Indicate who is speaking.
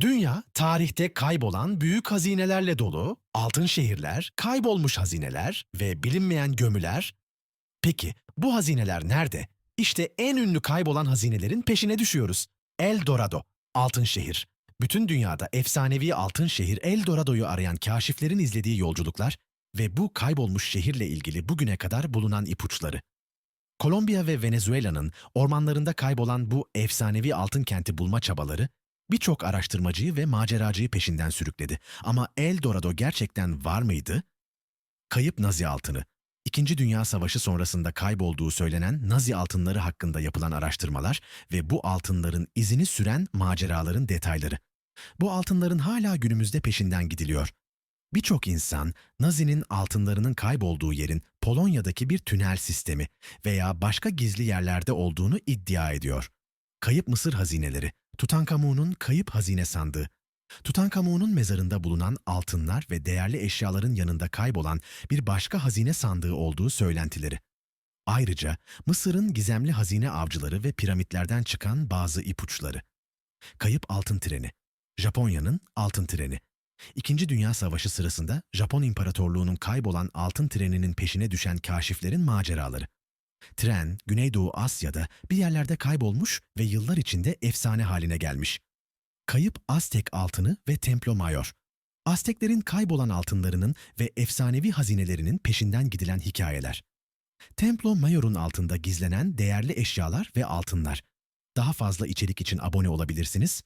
Speaker 1: Dünya, tarihte kaybolan büyük hazinelerle dolu, altın şehirler, kaybolmuş hazineler ve bilinmeyen gömüler. Peki bu hazineler nerede? İşte en ünlü kaybolan hazinelerin peşine düşüyoruz. El Dorado, altın şehir. Bütün dünyada efsanevi altın şehir El Dorado'yu arayan kaşiflerin izlediği yolculuklar ve bu kaybolmuş şehirle ilgili bugüne kadar bulunan ipuçları. Kolombiya ve Venezuela'nın ormanlarında kaybolan bu efsanevi altın kenti bulma çabaları birçok araştırmacıyı ve maceracıyı peşinden sürükledi. Ama El Dorado gerçekten var mıydı? Kayıp Nazi altını. İkinci Dünya Savaşı sonrasında kaybolduğu söylenen Nazi altınları hakkında yapılan araştırmalar ve bu altınların izini süren maceraların detayları. Bu altınların hala günümüzde peşinden gidiliyor. Birçok insan Nazi'nin altınlarının kaybolduğu yerin Polonya'daki bir tünel sistemi veya başka gizli yerlerde olduğunu iddia ediyor. Kayıp Mısır hazineleri, Tutankamon'un kayıp hazine sandığı. Tutankamon'un mezarında bulunan altınlar ve değerli eşyaların yanında kaybolan bir başka hazine sandığı olduğu söylentileri. Ayrıca Mısır'ın gizemli hazine avcıları ve piramitlerden çıkan bazı ipuçları. Kayıp altın treni. Japonya'nın altın treni. İkinci Dünya Savaşı sırasında Japon İmparatorluğu'nun kaybolan altın treninin peşine düşen kaşiflerin maceraları. Tren, Güneydoğu Asya'da bir yerlerde kaybolmuş ve yıllar içinde efsane haline gelmiş. Kayıp Aztek altını ve Templo Mayor. Azteklerin kaybolan altınlarının ve efsanevi hazinelerinin peşinden gidilen hikayeler. Templo Mayor'un altında gizlenen değerli eşyalar ve altınlar. Daha fazla içerik için abone olabilirsiniz,